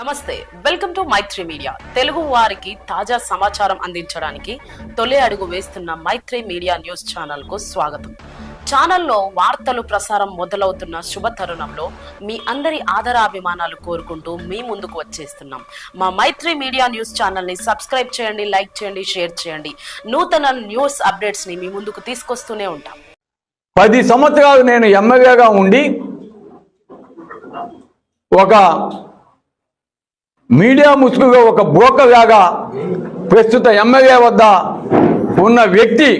నమస్తే welcome to Maitri media. Telugu వారికి తాజా సమాచారం అందించడానికి తొలి అడుగు వేస్తున్న మైత్రి మీడియా న్యూస్ ఛానల్కు స్వాగతం. ఛానల్లో వార్తలు ప్రసారం మొదలవుతున్న శుభ తరుణంలో మీ అందరి ఆదరాభిమానాలు కోరుకుంటూ మీ ముందుకు వచ్చేస్తున్నాం. మా మైత్రి మీడియా న్యూస్ ఛానల్ని సబ్స్క్రైబ్ చేయండి లైక్ చేయండి షేర్ చేయండి. నూతన న్యూస్ అప్డేట్స్ని మీ ముందుకు తీసుకొస్తూనే ఉంటాం. పది సంవత్సరాలు నేను ఎమ్మెల్యేగా ఉండి ఒక మీడియా ముసుగుగా ఒక బ్రోకర్ లాగా ప్రస్తుత ఎమ్మెల్యే వద్ద ఉన్న వ్యక్తి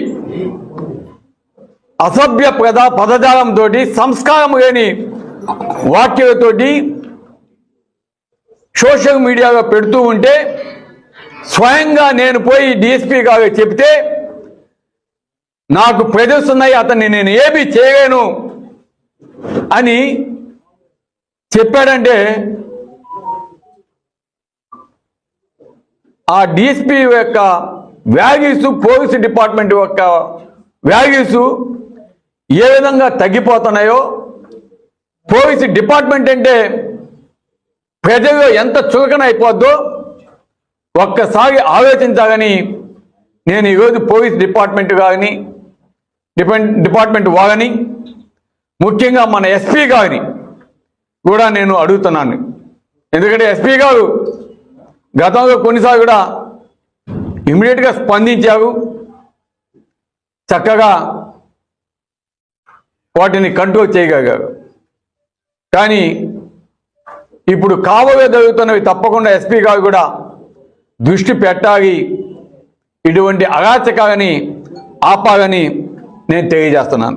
అసభ్య పద పదజాలంతో సంస్కారం లేని వాక్యాలతోటి సోషల్ మీడియాలో పెడుతూ ఉంటే స్వయంగా నేను పోయి డిఎస్పీ గారు చెప్తే నాకు ప్రజలుస్తున్నాయి అతన్ని నేను ఏమీ చేయలేను అని చెప్పాడంటే ఆ డిఎస్పి యొక్క వాల్యూస్ పోలీసు డిపార్ట్మెంట్ యొక్క వాల్యూస్ ఏ విధంగా తగ్గిపోతున్నాయో పోలీసు డిపార్ట్మెంట్ అంటే ప్రజల్లో ఎంత చులకన అయిపోద్దో ఒక్కసారి ఆలోచించాలని నేను ఈరోజు పోలీస్ డిపార్ట్మెంట్ కానీ డిపెండ్ డిపార్ట్మెంట్ వాళ్ళని ముఖ్యంగా మన ఎస్పీ గారిని కూడా నేను అడుగుతున్నాను. ఎందుకంటే ఎస్పీ గారు గతంలో కొన్నిసార్లు కూడా ఇమీడియట్గా స్పందించారు చక్కగా వాటిని కంట్రోల్ చేయగలిగారు కానీ ఇప్పుడు కావలే జరుగుతున్నవి తప్పకుండా ఎస్పీ గారు కూడా దృష్టి పెట్టాలి. ఇటువంటి అరాచకాలని ఆపాలని నేను తెలియజేస్తున్నాను.